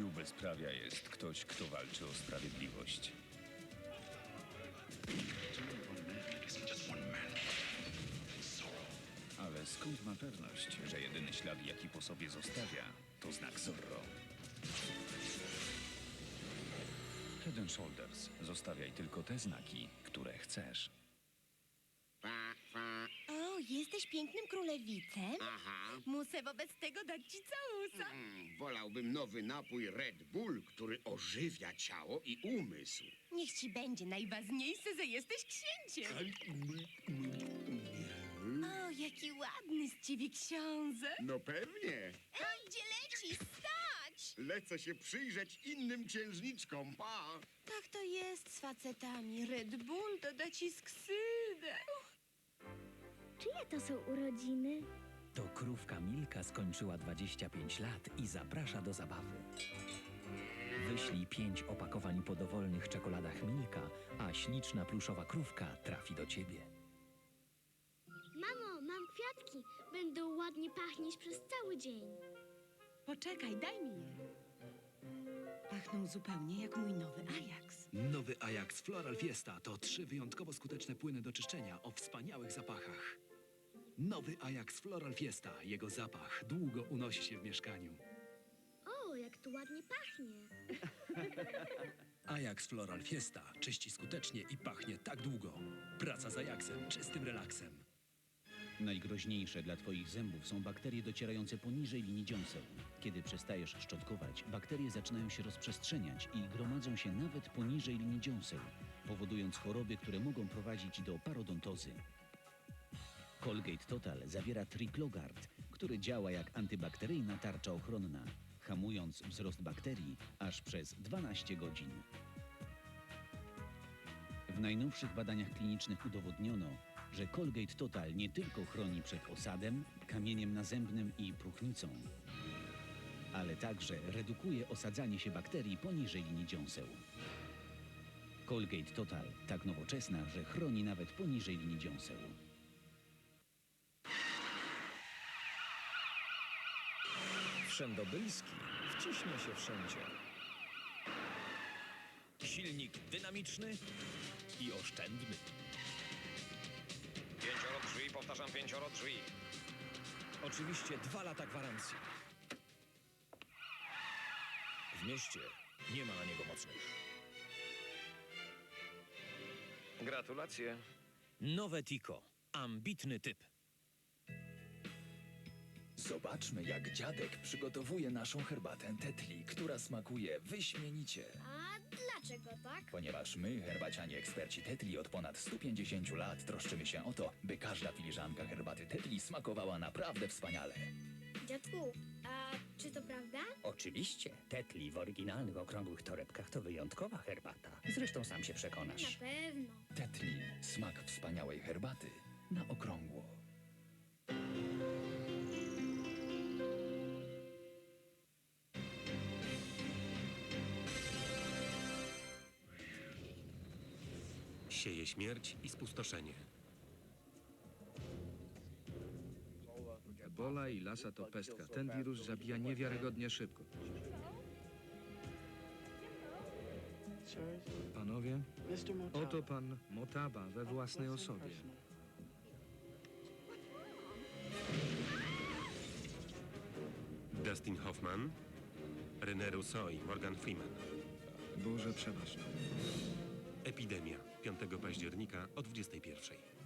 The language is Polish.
bezprawia jest ktoś, kto walczy o sprawiedliwość. Ale skąd ma pewność, że jedyny ślad, jaki po sobie zostawia, to znak Zorro? Head Shoulders. Zostawiaj tylko te znaki, które chcesz. Jesteś pięknym królewicem? aha. Muszę wobec tego dać ci całusa. Mm, wolałbym nowy napój Red Bull, który ożywia ciało i umysł. Niech ci będzie najważniejsze, że jesteś księciem. O, jaki ładny z ciebie książę. No pewnie. Ej, gdzie lecisz? Stać! Lecę się przyjrzeć innym księżniczkom, pa! Tak to jest z facetami. Red Bull doda ci skrzydeł. To są urodziny? To krówka Milka skończyła 25 lat i zaprasza do zabawy. Wyślij pięć opakowań po dowolnych czekoladach Milka, a śliczna pluszowa krówka trafi do ciebie. Mamo, mam kwiatki. Będą ładnie pachnieć przez cały dzień. Poczekaj, daj mi je. Pachną zupełnie jak mój nowy Ajax. Nowy Ajax Floral Fiesta to trzy wyjątkowo skuteczne płyny do czyszczenia o wspaniałych zapachach. Nowy Ajax Floral Fiesta, jego zapach długo unosi się w mieszkaniu. O, jak tu ładnie pachnie. Ajax Floral Fiesta czyści skutecznie i pachnie tak długo. Praca z Ajaxem, czystym relaksem. Najgroźniejsze dla Twoich zębów są bakterie docierające poniżej linii dziąseł. Kiedy przestajesz szczotkować, bakterie zaczynają się rozprzestrzeniać i gromadzą się nawet poniżej linii dziąseł, powodując choroby, które mogą prowadzić do parodontozy. Colgate Total zawiera Triclogard, który działa jak antybakteryjna tarcza ochronna, hamując wzrost bakterii aż przez 12 godzin. W najnowszych badaniach klinicznych udowodniono, że Colgate Total nie tylko chroni przed osadem, kamieniem nazębnym i próchnicą, ale także redukuje osadzanie się bakterii poniżej linii dziąseł. Colgate Total tak nowoczesna, że chroni nawet poniżej linii dziąseł. Wszędobylski wciśnie się wszędzie. Silnik dynamiczny i oszczędny. Pięcioro drzwi, powtarzam, pięcioro drzwi. Oczywiście dwa lata gwarancji. W mieście nie ma na niego mocnych. Gratulacje. Nowe Tico. Ambitny typ. Zobaczmy, jak dziadek przygotowuje naszą herbatę Tetli, która smakuje wyśmienicie. A dlaczego tak? Ponieważ my, herbacianie eksperci Tetli, od ponad 150 lat troszczymy się o to, by każda filiżanka herbaty Tetli smakowała naprawdę wspaniale. Dziadku, a czy to prawda? Oczywiście. Tetli w oryginalnych okrągłych torebkach to wyjątkowa herbata. Zresztą sam się Na przekonasz. pewno. Tetli, smak wspaniałej herbaty na okrągło. Sieje śmierć i spustoszenie. Ebola i lasa to pestka. Ten wirus zabija niewiarygodnie szybko. Panowie, oto pan Motaba we własnej osobie. Dustin Hoffman, René Rousseau i Morgan Freeman. Boże, przebacz nam. Epidemia 5 października o 21.